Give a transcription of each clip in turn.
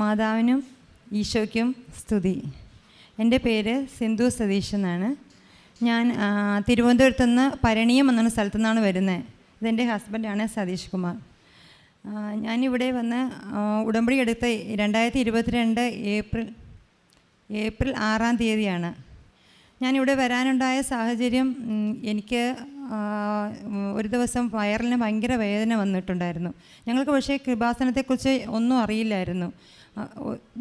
മാതാവിനും ഈശോയ്ക്കും സ്തുതി. എന്റെ പേര് സിന്ധു സതീഷ് എന്നാണ്. ഞാൻ തിരുവനന്തപുരത്ത് നിന്ന് പരണിയം എന്ന സ്ഥലത്തു നിന്നാണ് വരുന്നത് ഇതെന്റെ ഹസ്ബൻഡാണ് സതീഷ് കുമാർ. ഞാനിവിടെ വന്ന് ഉടമ്പടി എടുത്ത രണ്ടായിരത്തി ഇരുപത്തിരണ്ട് ഏപ്രിൽ ഏപ്രിൽ ആറാം തീയതിയാണ്. ഞാനിവിടെ വരാനുണ്ടായ സാഹചര്യം എനിക്ക് ഒരു ദിവസം വയറിന് ഭയങ്കര വേദന വന്നിട്ടുണ്ടായിരുന്നു. ഞങ്ങൾക്ക് പക്ഷേ കൃപാസനത്തെക്കുറിച്ച് ഒന്നും അറിയില്ലായിരുന്നു.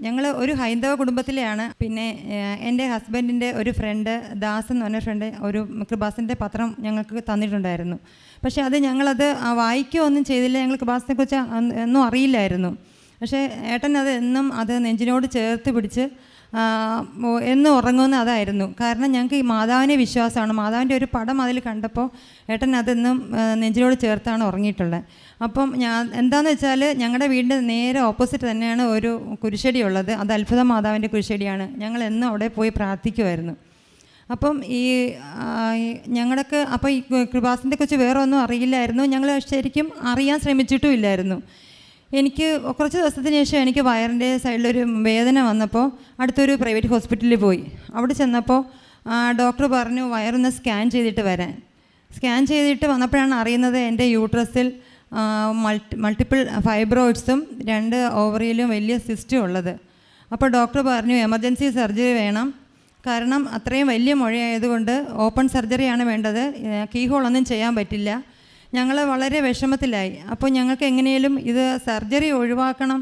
ഞങ്ങൾ ഒരു ഹൈന്ദവ കുടുംബത്തിലെയാണ്. പിന്നെ എന്റെ ഹസ്ബൻഡിന്റെ ഒരു ഫ്രണ്ട് ദാസ് എന്ന് പറഞ്ഞ ഫ്രണ്ട് ഒരു കൃപാസിന്റെ പത്രം ഞങ്ങൾക്ക് തന്നിട്ടുണ്ടായിരുന്നു. പക്ഷേ അത് ഞങ്ങളത് വായിക്കുകയോ ഒന്നും ചെയ്തില്ല. ഞങ്ങൾ കൃപാസിനെക്കുറിച്ച് ഒന്നും അറിയില്ലായിരുന്നു. പക്ഷേ ഏട്ടൻ അത് എന്നും അത് നെഞ്ചിനോട് ചേർത്ത് പിടിച്ച് എന്നും ഉറങ്ങുമെന്ന് അതായിരുന്നു. കാരണം ഞങ്ങൾക്ക് ഈ മാതാവിനെ വിശ്വാസമാണ്. മാതാവിന്റെ ഒരു പടം അതിൽ കണ്ടപ്പോൾ ഏട്ടൻ അതെന്നും നെഞ്ചിലോട് ചേർത്താണ് ഉറങ്ങിയിട്ടുള്ളത്. അപ്പം ഞാൻ എന്താണെന്ന് വെച്ചാൽ ഞങ്ങളുടെ വീടിന്റെ നേരെ ഓപ്പോസിറ്റ് തന്നെയാണ് ഒരു കുരിശടി ഉള്ളത്. അത് അത്ഭുത മാതാവിന്റെ കുരിശടിയാണ്. ഞങ്ങൾ എന്നും അവിടെ പോയി പ്രാർത്ഥിക്കുമായിരുന്നു. അപ്പം ഈ ഞങ്ങളൊക്കെ അപ്പോൾ ഈ കൃപാസിന്റെ കുറിച്ച് വേറെ ഒന്നും അറിയില്ലായിരുന്നു. ഞങ്ങൾ ശരിക്കും അറിയാൻ ശ്രമിച്ചിട്ടും ഇല്ലായിരുന്നു എനിക്ക് കുറച്ച് ദിവസത്തിന് ശേഷം എനിക്ക് വയറിന്റെ സൈഡിലൊരു വേദന വന്നപ്പോൾ അടുത്തൊരു പ്രൈവറ്റ് ഹോസ്പിറ്റലിൽ പോയി. അവിടെ ചെന്നപ്പോൾ ഡോക്ടർ പറഞ്ഞു വയറൊന്ന് സ്കാൻ ചെയ്തിട്ട് വരാൻ. സ്കാൻ ചെയ്തിട്ട് വന്നപ്പോഴാണ് അറിയുന്നത് എന്റെ യൂട്രസിൽ മൾട്ടി മൾട്ടിപ്പിൾ ഫൈബ്രോയിഡ്സും രണ്ട് ഓവറിയിലും വലിയ സിസ്റ്റും ഉള്ളത്. അപ്പോൾ ഡോക്ടർ പറഞ്ഞു എമർജൻസി സർജറി വേണം. കാരണം അത്രയും വലിയ മുഴയായതുകൊണ്ട് ഓപ്പൺ സർജറിയാണ് വേണ്ടത്. കീ ഒന്നും ചെയ്യാൻ പറ്റില്ല. ഞങ്ങൾ വളരെ വിഷമത്തിലായി. അപ്പോൾ ഞങ്ങൾക്ക് എങ്ങനെയും ഇത് സർജറി ഒഴിവാക്കണം.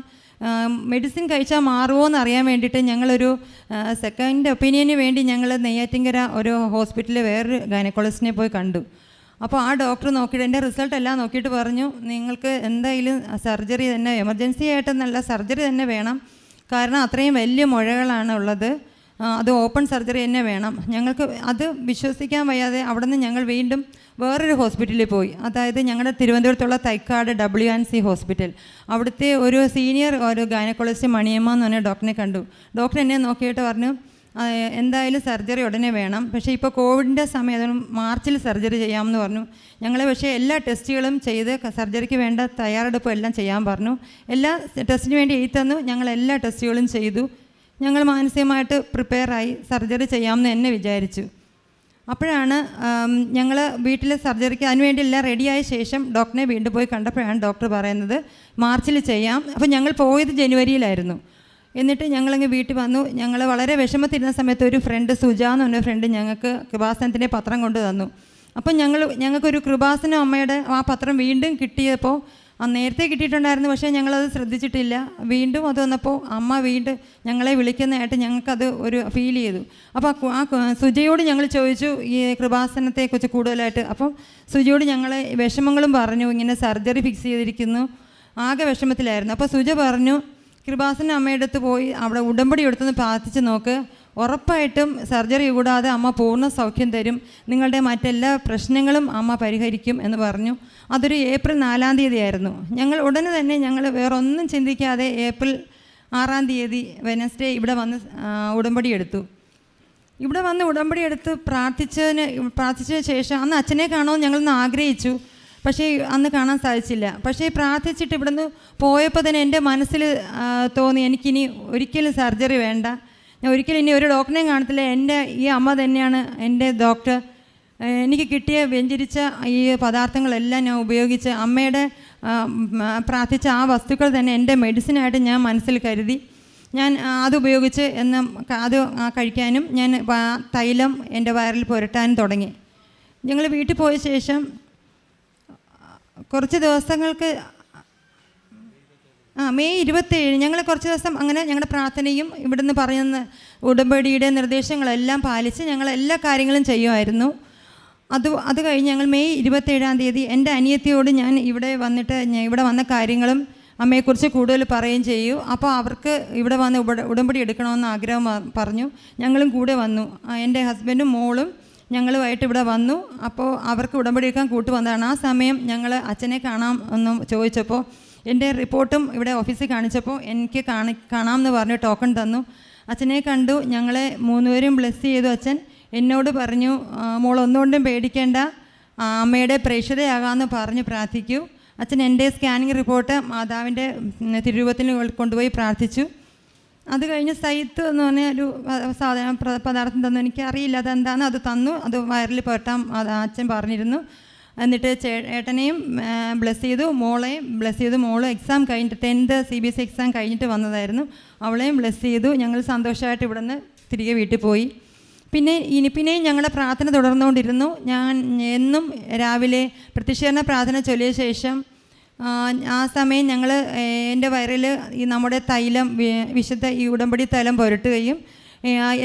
മെഡിസിൻ കഴിച്ചാൽ മാറുമോ എന്ന് അറിയാൻ വേണ്ടിയിട്ട് ഞങ്ങളൊരു സെക്കൻഡ് ഒപ്പീനിയന് വേണ്ടി ഞങ്ങൾ നെയ്യാറ്റിങ്കര ഒരു ഹോസ്പിറ്റലിൽ വേറൊരു ഗൈനക്കോളജിസ്റ്റിനെ പോയി കണ്ടു. അപ്പോൾ ആ ഡോക്ടർ നോക്കിയിട്ട് എന്റെ റിസൾട്ട് എല്ലാം നോക്കിയിട്ട് പറഞ്ഞു നിങ്ങൾക്ക് എന്തായാലും സർജറി തന്നെ എമർജൻസി ആയിട്ടെന്നല്ല സർജറി തന്നെ വേണം. കാരണം അത്രയും വലിയ മുഴകളാണ് ഉള്ളത്. അത് ഓപ്പൺ സർജറി തന്നെ വേണം. ഞങ്ങൾക്ക് അത് വിശ്വസിക്കാൻ വയ്യാതെ അവിടെ നിന്ന് ഞങ്ങൾ വീണ്ടും വേറൊരു ഹോസ്പിറ്റലിൽ പോയി. അതായത് ഞങ്ങളുടെ തിരുവനന്തപുരത്തുള്ള Thycaud W and C hospital അവിടുത്തെ ഒരു സീനിയർ ഒരു ഗൈനക്കോളജിസ്റ്റ് മണിയമ്മ എന്ന് പറഞ്ഞ ഡോക്ടറിനെ കണ്ടു. ഡോക്ടർ എന്നെ നോക്കിയിട്ട് പറഞ്ഞു എന്തായാലും സർജറി ഉടനെ വേണം. പക്ഷേ ഇപ്പോൾ കോവിഡിന്റെ സമയം മാർച്ചിൽ സർജറി ചെയ്യാമെന്ന് പറഞ്ഞു. ഞങ്ങൾ പക്ഷേ എല്ലാ ടെസ്റ്റുകളും ചെയ്ത് സർജറിക്ക് വേണ്ട തയ്യാറെടുപ്പും എല്ലാം ചെയ്യാൻ പറഞ്ഞു. എല്ലാ ടെസ്റ്റിന് വേണ്ടി എഴുതി തന്നു. ഞങ്ങൾ എല്ലാ ടെസ്റ്റുകളും ചെയ്തു. ഞങ്ങൾ മാനസികമായിട്ട് പ്രിപ്പയറായി സർജറി ചെയ്യാമെന്ന് എന്നെ വിചാരിച്ചു. അപ്പോഴാണ് ഞങ്ങൾ വീട്ടിലെ സർജറിക്ക് അതിനുവേണ്ടി എല്ലാം റെഡിയായ ശേഷം ഡോക്ടറിനെ വീണ്ടും പോയി കണ്ടപ്പോഴാണ് ഡോക്ടർ പറയുന്നത് മാർച്ചിൽ ചെയ്യാം. അപ്പോൾ ഞങ്ങൾ പോയത് ജനുവരിയിലായിരുന്നു. എന്നിട്ട് ഞങ്ങളങ്ങ് വീട്ടിൽ വന്നു. ഞങ്ങൾ വളരെ വിഷമത്തിരുന്ന സമയത്ത് ഒരു ഫ്രണ്ട് സുജ എന്ന് പറഞ്ഞ ഫ്രണ്ട് ഞങ്ങൾക്ക് കൃപാസനത്തിന്റെ പത്രം കൊണ്ടു തന്നു. അപ്പം ഞങ്ങൾ ഞങ്ങൾക്കൊരു കൃപാസനം അമ്മയുടെ ആ പത്രം വീണ്ടും കിട്ടിയപ്പോൾ ആ നേരത്തെ കിട്ടിയിട്ടുണ്ടായിരുന്നു പക്ഷേ ഞങ്ങളത് ശ്രദ്ധിച്ചിട്ടില്ല. വീണ്ടും അത് വന്നപ്പോൾ അമ്മ വീണ്ടും ഞങ്ങളെ വിളിക്കുന്നതായിട്ട് ഞങ്ങൾക്കത് ഒരു ഫീൽ ചെയ്തു. അപ്പോൾ ആ സുജയോട് ഞങ്ങൾ ചോദിച്ചു ഈ കൃപാസനത്തെക്കുറിച്ച് കൂടുതലായിട്ട്. അപ്പം സുജയോട് ഞങ്ങളെ വിഷമങ്ങളും പറഞ്ഞു ഇങ്ങനെ സർജറി ഫിക്സ് ചെയ്തിരിക്കുന്നു ആകെ വിഷമത്തിലായിരുന്നു. അപ്പോൾ സുജ പറഞ്ഞു കൃപാസന അമ്മയുടെ അടുത്ത് പോയി അവിടെ ഉടമ്പടി എടുത്തുനിന്ന് പ്രാർത്ഥിച്ച് നോക്ക്. ഉറപ്പായിട്ടും സർജറി കൂടാതെ അമ്മ പൂർണ സൗഖ്യം തരും. നിങ്ങളുടെ മറ്റെല്ലാ പ്രശ്നങ്ങളും അമ്മ പരിഹരിക്കും എന്ന് പറഞ്ഞു. അതൊരു ഏപ്രിൽ നാലാം തീയതി ആയിരുന്നു ഞങ്ങൾ ഉടനെ തന്നെ ഞങ്ങൾ വേറൊന്നും ചിന്തിക്കാതെ ഏപ്രിൽ ആറാം തീയതി വെനസ്ഡേ ഇവിടെ വന്ന് ഉടമ്പടി എടുത്തു. ഇവിടെ വന്ന് ഉടമ്പടി എടുത്ത് പ്രാർത്ഥിച്ചതിന് പ്രാർത്ഥിച്ചതിന് ശേഷം അന്ന് അച്ഛനെ കാണുമെന്ന് ഞങ്ങളൊന്ന് ആഗ്രഹിച്ചു. പക്ഷേ അന്ന് കാണാൻ സാധിച്ചില്ല. പക്ഷേ പ്രാർത്ഥിച്ചിട്ട് ഇവിടുന്ന് പോയപ്പോൾ തന്നെ എന്റെ മനസ്സിൽ തോന്നി എനിക്കിനി ഒരിക്കലും സർജറി വേണ്ട. ഞാൻ ഒരിക്കലും ഇനി ഒരു ഡോക്ടറെയും കാണത്തില്ല. എന്റെ ഈ അമ്മ തന്നെയാണ് എന്റെ ഡോക്ടർ. എനിക്ക് കിട്ടിയ വ്യഞ്ചരിച്ച ഈ പദാർത്ഥങ്ങളെല്ലാം ഞാൻ ഉപയോഗിച്ച് അമ്മയുടെ പ്രാർത്ഥിച്ച ആ വസ്തുക്കൾ തന്നെ എന്റെ മെഡിസിനായിട്ട് ഞാൻ മനസ്സിൽ കരുതി. ഞാൻ അതുപയോഗിച്ച് എന്ന് അത് കഴിക്കാനും ഞാൻ തൈലം എന്റെ വയറിൽ പുരട്ടാനും തുടങ്ങി. ഞങ്ങൾ വീട്ടിൽ പോയ ശേഷം കുറച്ച് ദിവസങ്ങൾക്ക് ആ മെയ് ഇരുപത്തേഴ് ഞങ്ങൾ കുറച്ച് ദിവസം അങ്ങനെ ഞങ്ങളുടെ പ്രാർത്ഥനയും ഇവിടുന്ന് പറയുന്ന ഉടമ്പടിയുടെ നിർദ്ദേശങ്ങളെല്ലാം പാലിച്ച് ഞങ്ങൾ എല്ലാ കാര്യങ്ങളും ചെയ്യുമായിരുന്നു അത് അത് കഴിഞ്ഞ് ഞങ്ങൾ മെയ് ഇരുപത്തേഴാം തീയതി എന്റെ അനിയത്തിയോട് ഞാൻ ഇവിടെ വന്നിട്ട് ഇവിടെ വന്ന കാര്യങ്ങളും അമ്മയെക്കുറിച്ച് കൂടുതൽ പറയുകയും ചെയ്യൂ അപ്പോൾ അവർക്ക് ഇവിടെ വന്ന് ഉട- ഉടമ്പടി എടുക്കണമെന്ന് ആഗ്രഹം പറഞ്ഞു. ഞങ്ങളും കൂടെ വന്നു. എന്റെ ഹസ്ബൻഡും മോളും ഞങ്ങളുമായിട്ട് ഇവിടെ വന്നു. അപ്പോൾ അവർക്ക് ഉടമ്പടി എടുക്കാൻ കൂട്ടു വന്നതാണ് ആ സമയം ഞങ്ങൾ അച്ഛനെ കാണാം എന്ന് ചോദിച്ചപ്പോൾ എന്റെ റിപ്പോർട്ടും ഇവിടെ ഓഫീസിൽ കാണിച്ചപ്പോൾ എനിക്ക് കാണി കാണാമെന്ന് പറഞ്ഞു ടോക്കൺ തന്നു. അച്ഛനെ കണ്ടു ഞങ്ങളെ മൂന്നുപേരും ബ്ലെസ് ചെയ്തു അച്ഛൻ. എന്നോട് പറഞ്ഞു "ആ, മോൾ ഒന്നുകൊണ്ടും പേടിക്കേണ്ട. അമ്മയുടെ പ്രേക്ഷിതയാകാമെന്ന് പറഞ്ഞ് പ്രാർത്ഥിക്കൂ. അച്ഛൻ എന്റെ സ്കാനിങ് റിപ്പോർട്ട് മാതാവിന്റെ തിരുരൂപത്തിന് കൊണ്ടുപോയി പ്രാർത്ഥിച്ചു. അത് കഴിഞ്ഞ് സൈത്ത് എന്ന് പറഞ്ഞ ഒരു സാധനം പദാർത്ഥം തന്നു. എനിക്കറിയില്ല അതെന്താന്ന് അത് തന്നു. അത് വയറിൽ പുരട്ടാൻ അച്ഛൻ പറഞ്ഞിരുന്നു. എന്നിട്ട് ചേട്ടനെയും ബ്ലസ് ചെയ്തു മോളെയും ബ്ലസ് ചെയ്തു. മോൾ എക്സാം കഴിഞ്ഞിട്ട് tenth C B S exam കഴിഞ്ഞിട്ട് വന്നതായിരുന്നു. അവളെയും ബ്ലസ് ചെയ്തു. ഞങ്ങൾ സന്തോഷമായിട്ട് ഇവിടെ നിന്ന് തിരികെ വീട്ടിൽ പോയി. പിന്നെ ഇനി പിന്നെയും ഞങ്ങളുടെ പ്രാർത്ഥന തുടർന്നുകൊണ്ടിരുന്നു. ഞാൻ എന്നും രാവിലെ പ്രത്യക്ഷീകരണ പ്രാർത്ഥന ചൊല്ലിയ ശേഷം ആ, സമയം ഞങ്ങൾ എന്റെ വയറിൽ ഈ നമ്മുടെ തൈലം വിശുദ്ധ ഈ ഉടമ്പടി തൈലം പുരട്ടുകയും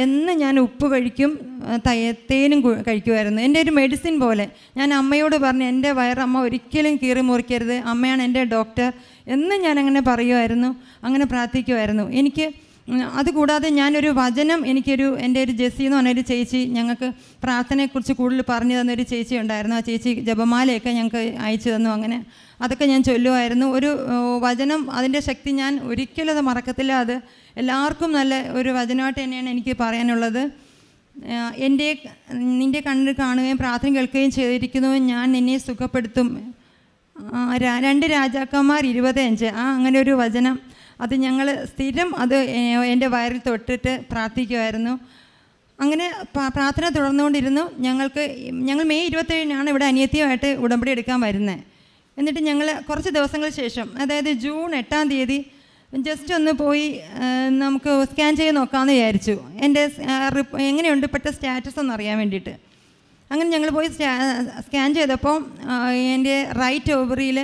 എന്നും ഞാൻ ഉപ്പ് കഴിക്കും തേനും കഴിക്കുമായിരുന്നു എന്റെ ഒരു മെഡിസിൻ പോലെ. ഞാൻ അമ്മയോട് പറഞ്ഞു എന്റെ വയറമ്മ ഒരിക്കലും കീറി മുറിക്കരുത്. അമ്മയാണ് എന്റെ ഡോക്ടർ എന്ന് ഞാൻ അങ്ങനെ പറയുമായിരുന്നു അങ്ങനെ പ്രാർത്ഥിക്കുമായിരുന്നു എനിക്ക് അതുകൂടാതെ ഞാനൊരു വചനം എനിക്കൊരു എന്റെ ഒരു ജെസ്സി എന്ന് പറഞ്ഞൊരു ചേച്ചി ഞങ്ങൾക്ക് പ്രാർത്ഥനയെക്കുറിച്ച് കൂടുതൽ പറഞ്ഞു തന്നൊരു ചേച്ചി ഉണ്ടായിരുന്നു. ആ ചേച്ചി ജപമാലയൊക്കെ ഞങ്ങൾക്ക് അയച്ചു തന്നു. അങ്ങനെ അതൊക്കെ ഞാൻ ചൊല്ലുമായിരുന്നു. ഒരു വചനം അതിന്റെ ശക്തി ഞാൻ ഒരിക്കലും അത് മറക്കത്തില്ല. അത് എല്ലാവർക്കും നല്ല ഒരു വചനമായിട്ട് തന്നെയാണ് എനിക്ക് പറയാനുള്ളത്. എന്റെ നിന്റെ കണ്ണിൽ കാണുകയും പ്രാർത്ഥന കേൾക്കുകയും ചെയ്തിരിക്കുന്നു. ഞാൻ നിന്നെ സുഖപ്പെടുത്തും. രണ്ട് രാജാക്കന്മാർ ഇരുപത്തഞ്ച് ആ അങ്ങനെ ഒരു വചനം അത് ഞങ്ങൾ സ്ഥിരം അത് എന്റെ വയറിൽ തൊട്ടിട്ട് പ്രാർത്ഥിക്കുമായിരുന്നു അങ്ങനെ പ്രാർത്ഥന തുടർന്നുകൊണ്ടിരുന്നു. ഞങ്ങൾക്ക് ഞങ്ങൾ മെയ് ഇരുപത്തേഴിനാണ് ഇവിടെ അനിയത്തിയുമായിട്ട് ഉടമ്പടി എടുക്കാൻ വരുന്നത് എന്നിട്ട് ഞങ്ങൾ കുറച്ച് ദിവസങ്ങൾ ശേഷം അതായത് ജൂൺ എട്ടാം തീയതി ജസ്റ്റ് ഒന്ന് പോയി നമുക്ക് സ്കാൻ ചെയ്ത് നോക്കാമെന്ന് വിചാരിച്ചു. എന്റെ എങ്ങനെയുണ്ട് ഇപ്പോഴത്തെ സ്റ്റാറ്റസ് ഒന്ന് അറിയാൻ വേണ്ടിയിട്ട്. അങ്ങനെ ഞങ്ങൾ പോയി സ്കാൻ ചെയ്തപ്പോൾ എന്റെ റൈറ്റ് ഓവറിയിൽ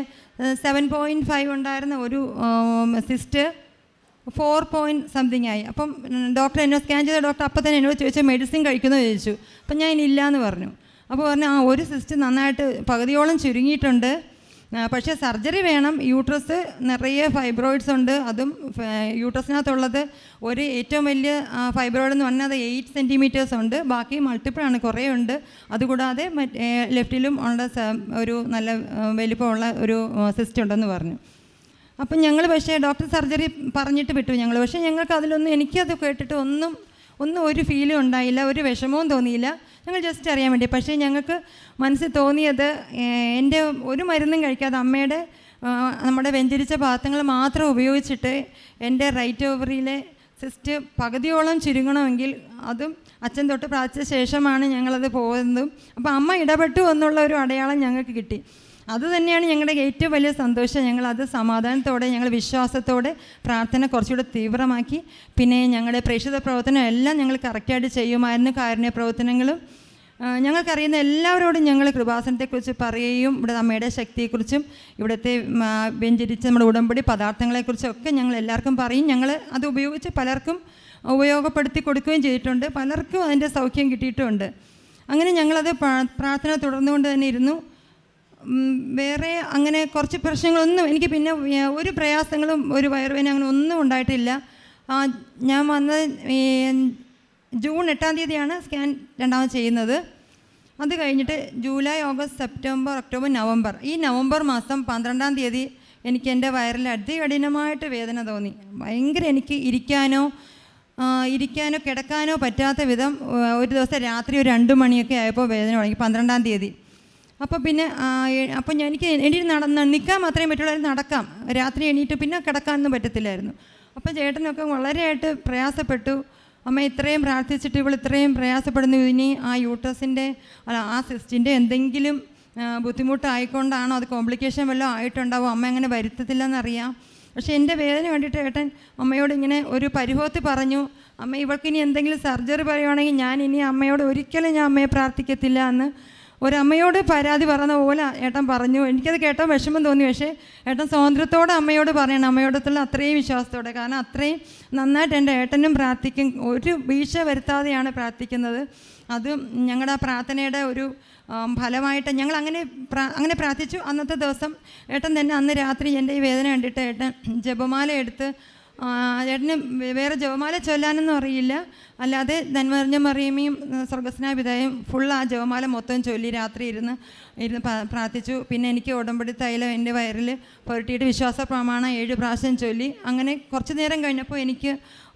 സെവൻ പോയിന്റ് ഫൈവ് ഉണ്ടായിരുന്ന ഒരു സിസ്റ്റ് ഫോർ പോയിന്റ് സംതിങ് ആയി. അപ്പം ഡോക്ടർ എന്നെ സ്കാൻ ചെയ്ത ഡോക്ടർ അപ്പം തന്നെ എന്നോട് ചോദിച്ചാൽ മെഡിസിൻ കഴിക്കുമെന്ന് ചോദിച്ചു. അപ്പം ഞാൻ ഇല്ല എന്ന് പറഞ്ഞു. അപ്പോൾ പറഞ്ഞു ആ ഒരു സിസ്റ്റ് നന്നായിട്ട് പകുതിയോളം ചുരുങ്ങിയിട്ടുണ്ട്. പക്ഷേ സർജറി വേണം. യൂട്രസ് നിറയെ ഫൈബ്രോയിഡ്സ് ഉണ്ട്. അതും യൂട്രസിനകത്തുള്ളത് ഒരു ഏറ്റവും വലിയ ഫൈബ്രോയിഡ് എന്ന് പറഞ്ഞാൽ അത് എയ്റ്റ് സെന്റിമീറ്റേഴ്സ് ഉണ്ട്. ബാക്കി മൾട്ടിപ്പിൾ ആണ് കുറേ ഉണ്ട്. അതുകൂടാതെ മറ്റേ ലെഫ്റ്റിലും ഉള്ള ഒരു നല്ല വലിപ്പമുള്ള ഒരു സിസ്റ്റം ഉണ്ടെന്ന് പറഞ്ഞു. അപ്പം ഞങ്ങൾ പക്ഷേ ഡോക്ടർ സർജറി പറഞ്ഞിട്ട് വിട്ടു ഞങ്ങൾ. പക്ഷേ ഞങ്ങൾക്ക് അതിലൊന്നും എനിക്കത് കേട്ടിട്ട് ഒന്നും ഒന്നും ഒരു ഫീലും ഉണ്ടായില്ല ഒരു വിഷമവും തോന്നിയില്ല. ഞങ്ങൾ ജസ്റ്റ് അറിയാൻ വേണ്ടി. പക്ഷേ ഞങ്ങൾക്ക് മനസ്സിൽ തോന്നിയത് എന്റെ ഒരു മരുന്നും കഴിക്കാതെ അമ്മയുടെ നമ്മുടെ വെഞ്ചരിച്ച പാത്രങ്ങൾ മാത്രം ഉപയോഗിച്ചിട്ട് എന്റെ റൈറ്റ് ഓവറിയിലെ സിസ്റ്റ് പകുതിയോളം ചുരുങ്ങണമെങ്കിൽ അതും അച്ഛൻ തൊട്ട് പ്രാർത്ഥിച്ച ശേഷമാണ് ഞങ്ങളത് പോകുന്നതും അപ്പോൾ അമ്മ ഇടപെട്ടു എന്നുള്ള ഒരു അടയാളം ഞങ്ങൾക്ക് കിട്ടി. അത് തന്നെയാണ് ഞങ്ങളുടെ ഏറ്റവും വലിയ സന്തോഷം. ഞങ്ങൾ അത് സമാധാനത്തോടെ ഞങ്ങൾ വിശ്വാസത്തോടെ പ്രാർത്ഥന കുറച്ചുകൂടെ തീവ്രമാക്കി. പിന്നെ ഞങ്ങളുടെ പ്രേക്ഷിത പ്രവർത്തനം എല്ലാം ഞങ്ങൾ കറക്റ്റായിട്ട് ചെയ്യുമായിരുന്നു. കാരുണ്യ പ്രവർത്തനങ്ങളും ഞങ്ങൾക്കറിയുന്ന എല്ലാവരോടും ഞങ്ങൾ കൃപാസനത്തെക്കുറിച്ച് പറയുകയും ഇവിടെ അമ്മയുടെ ശക്തിയെക്കുറിച്ചും ഇവിടുത്തെ വ്യഞ്ചരിച്ച് നമ്മുടെ ഉടമ്പടി പദാർത്ഥങ്ങളെക്കുറിച്ചൊക്കെ ഞങ്ങൾ എല്ലാവർക്കും പറയും. ഞങ്ങൾ അത് ഉപയോഗിച്ച് പലർക്കും ഉപയോഗപ്പെടുത്തി കൊടുക്കുകയും ചെയ്തിട്ടുണ്ട്. പലർക്കും അതിന്റെ സൗഖ്യം കിട്ടിയിട്ടുമുണ്ട് അങ്ങനെ ഞങ്ങളത് പ്രാ- പ്രാർത്ഥന തുടർന്നുകൊണ്ട് തന്നെ ഇരുന്നു. വേറെ അങ്ങനെ കുറച്ച് പ്രശ്നങ്ങളൊന്നും എനിക്ക് പിന്നെ ഒരു പ്രയാസങ്ങളും ഒരു വയറുവേന അങ്ങനെ ഒന്നും ഉണ്ടായിട്ടില്ല. ഞാൻ വന്നത് ജൂൺ എട്ടാം തീയതിയാണ് സ്കാൻ രണ്ടാമത് ചെയ്യുന്നത്. അത് കഴിഞ്ഞിട്ട് July August September October November. ഈ നവംബർ മാസം പന്ത്രണ്ടാം തീയതി എനിക്ക് എന്റെ വയറിൽ അതികഠിനമായിട്ട് വേദന തോന്നി. ഭയങ്കര എനിക്ക് ഇരിക്കാനോ ഇരിക്കാനോ കിടക്കാനോ പറ്റാത്ത വിധം ഒരു ദിവസം രാത്രി ഒരു രണ്ട് മണിയൊക്കെ ആയപ്പോൾ വേദന തുടങ്ങി. പന്ത്രണ്ടാം തീയതി. അപ്പോൾ പിന്നെ അപ്പോൾ ഞാൻ എനിക്ക് എണീറ്റ് നടന്ന് നിൽക്കാൻ മാത്രമേ പറ്റുള്ളൂ നടക്കാം. രാത്രി എണീറ്റ് പിന്നെ കിടക്കാനൊന്നും പറ്റത്തില്ലായിരുന്നു. അപ്പോൾ ചേട്ടനൊക്കെ വളരെയായിട്ട് പ്രയാസപ്പെട്ടു. അമ്മ ഇത്രയും പ്രാർത്ഥിച്ചിട്ട് ഇവൾ ഇത്രയും പ്രയാസപ്പെടുന്നു. ഇനി ആ യൂട്ടസിന്റെ അല്ല ആ സിസ്റ്റിന്റെ എന്തെങ്കിലും ബുദ്ധിമുട്ടായിക്കൊണ്ടാണോ അത് കോംപ്ലിക്കേഷൻ വല്ലതും ആയിട്ടുണ്ടാവും? അമ്മ അങ്ങനെ വരുത്തത്തില്ലെന്നറിയാം. പക്ഷേ എന്റെ വേദന കണ്ടിട്ട് ഏട്ടൻ അമ്മയോട് ഇങ്ങനെ ഒരു പരിഭവത്തിൽ പറഞ്ഞു അമ്മ ഇവൾക്ക് ഇനി എന്തെങ്കിലും സർജറി പറയുവാണെങ്കിൽ ഞാൻ ഇനി അമ്മയോട് ഒരിക്കലും ഞാൻ അമ്മയെ പ്രാർത്ഥിക്കത്തില്ല എന്ന് ഒരമ്മയോട് പരാതി പറഞ്ഞ പോലെ ഏട്ടൻ പറഞ്ഞു. എനിക്കത് കേട്ടോ വിഷമം തോന്നി. പക്ഷേ ഏട്ടൻ സ്വാതന്ത്ര്യത്തോടെ അമ്മയോട് പറയണം. അമ്മയോടത്തുള്ള അത്രയും വിശ്വാസത്തോടെ. കാരണം അത്രയും നന്നായിട്ട് എന്റെ ഏട്ടനും പ്രാർത്ഥിക്കും. ഒരു വീഴ്ച വരുത്താതെയാണ് പ്രാർത്ഥിക്കുന്നത്. അത് ഞങ്ങളുടെ ആ പ്രാർത്ഥനയുടെ ഒരു ഫലമായിട്ട് ഞങ്ങൾ അങ്ങനെ അങ്ങനെ പ്രാർത്ഥിച്ചു. അന്നത്തെ ദിവസം ഏട്ടൻ തന്നെ അന്ന് രാത്രി എന്റെ ഈ വേദന കണ്ടിട്ട് ഏട്ടൻ ജപമാല എടുത്ത് ചേട്ടന് വേറെ ജവമാല ചൊല്ലാനൊന്നും അറിയില്ല. അല്ലാതെ ധന്മറിഞ്ഞ മറിയമ്മയും സ്വർഗസ്നാപിതായും ഫുൾ ആ ജവമാല മൊത്തം ചൊല്ലി രാത്രി ഇരുന്ന് ഇരുന്ന് പ്രാർത്ഥിച്ചു. പിന്നെ എനിക്ക് ഉടമ്പടി തൈലം എന്റെ വയറിൽ പുരട്ടിയിട്ട് വിശ്വാസ പ്രമാണം ഏഴ് പ്രാവശ്യം ചൊല്ലി. അങ്ങനെ കുറച്ച് നേരം കഴിഞ്ഞപ്പോൾ എനിക്ക്